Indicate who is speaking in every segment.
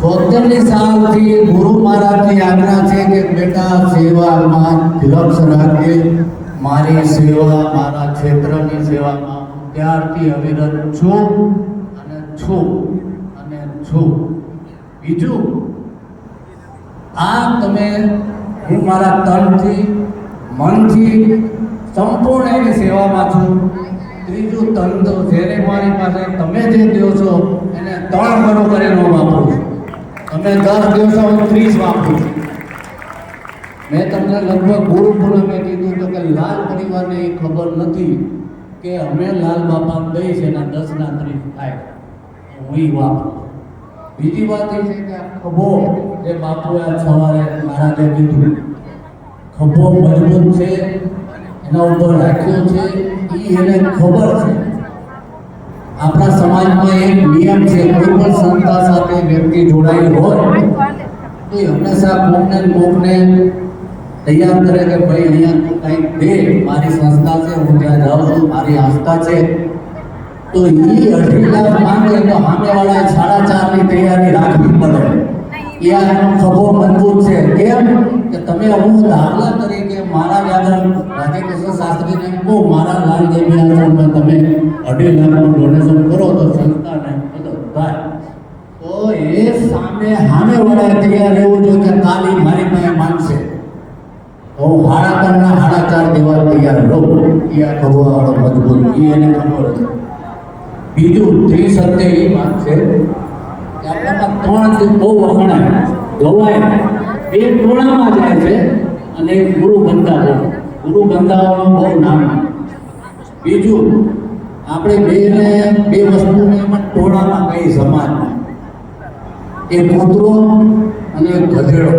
Speaker 1: છોતેરની સાલથી ગુરુ મહારાજની આજ્ઞા છે કે બેટા સેવામાં લક્ષ રાખજે મારી સેવા મારા ક્ષેત્રની સેવામાં ત્યારથી અવિરત છું અને છું અને છું બીજું આ તમે હું મારા તનથી, મનથી સંપૂર્ણ એની સેવામાં છું. ત્રીજું તંત્ર જેને મારી પાસે તમે જે દો છો, એને ત્રણ કરીને હું વાપરું છું. તમે દસ દિવસો હું ત્રીસ વાપરું છું. મેં તમને લગભગ ગુરુ પૂનમે કીધું તો કે લાલ પરિવારને એ ખબર નથી કે અમે લાલ બાપા દઈ છે એના દસના ત્રીસ થાય. હું એ વાપરું બીજી વાત એ છે કે આ ખભો જે બાપુએ આ સવારે મહારાજે કીધું, ખભો મજબૂત છે. એના ઉપર રાખ્યો છે એ એને ખબર છે. આપણા સમાજમાં એક નિયમ છે, કોઈ પણ સંસ્થા સાથે વ્યક્તિ જોડાયેલ હોય, તો એ હંમેશા કોકને ને કોકને તૈયાર કરે કે ભાઈ અહીંયા તું કંઈક દે મારી સંસ્થા છે, હું ત્યાં જાઉં છું, મારી આસ્થા છે. તો ઈ અઢી લાખ માંગે તો સામેવાળાએ સાડા ચારની તૈયારી રાખવી પડે. એ આ એનો ખભો મજબૂત છે. કેમ? કે તમે હું દાખલા તરીકે મારા વ્યાકરણ રાધેકૃષ્ણ શાસ્ત્રીને કહો, મારા લાલ દેવી આશ્રમમાં તમે અઢી લાખનું ડોનેશન કરો તો સંસ્થાને બધો થાય તો એ સામે સામે વાળાએ તૈયાર રહેવું જોઈએ કે કાલી મારી પાસે માનશે. તો હું હાડા હાડાકાર હાડા તૈયાર રહું. એ આ કરવાવાળો મજબૂત, એ એને ખબર છે. બીજું ત્રિસત્ય એ વાત છે કે આપણામાં ત્રણ બહુ વખણાય. ગવાય બે ટોળામાં જાય છે. અને ગુરુ બંધાવો ગુરુ બનતાઓનું બહુ નામ બીજું, આપણે બેને બે વસ્તુને એમાં ટોળામાં કઈ સમાજમાં એ કૂતરો અને ગધેડો.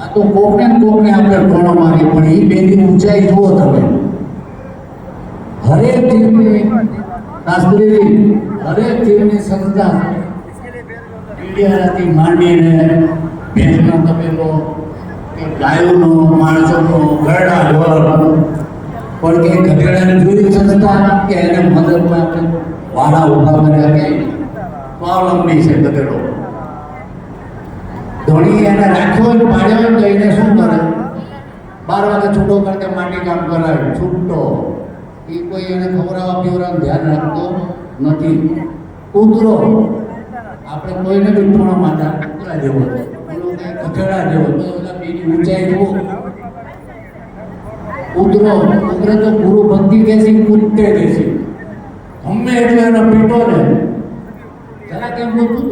Speaker 1: આ તો કોકને કોકને આપણે ટોળો મારી પણ એ બેની ઊંચાઈ જુઓ તમે. હરેક જીવની શાસ્ત્રી હરેક જીવની સંસ્થા મીડિયાથી માંડીને ભેંસના કે ગાયોનો માણસોનો ઘરડા ઘર. પણ કે ગધેડાને જોઈ સંસ્થા કે એને મદદ આપણે વાળા ઊભા કર્યા કે સ્વાવલંબી છે ગધેડો. ધોણી એને રાખ્યો હોય પાડ્યો તો એને શું કરે? બાર વાગે છૂટો કરતા માટી કામ કરાવે. છૂટો. એ કોઈ એને ખવડાવવા પીવડાવવાનું ધ્યાન રાખતો નથી. કૂતરો. આપણે કોઈને બી ટોણા માતા કૂતરા જેવો છે પેલો કંઈ ગધેડા જેવો તો ઓલા બેની ઊંચાઈ જુઓ કૂતરો કૂતરો તો ગુરુ ભક્તિ દેશી કૂદતે દેશી ગમે એટલે એનો પીટો ને જરા કેમ બોલતું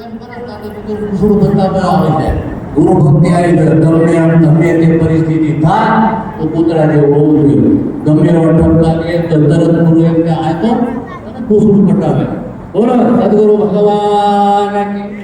Speaker 1: એમ કરો તાકે કૂતરો ગુરુ ભક્તા પર આવે છે ગુરુ ભક્તિ આવી ગયો ગમે એમ ગમે તે પરિસ્થિતિ થાય તો કૂતરા જેવું હોવું જોઈએ ગમે એવો ટપકા કે તો તરત ગુરુ એમને આ તો તને પૂછડું પટાવે બોલો સદગુરુ ભગવાન કી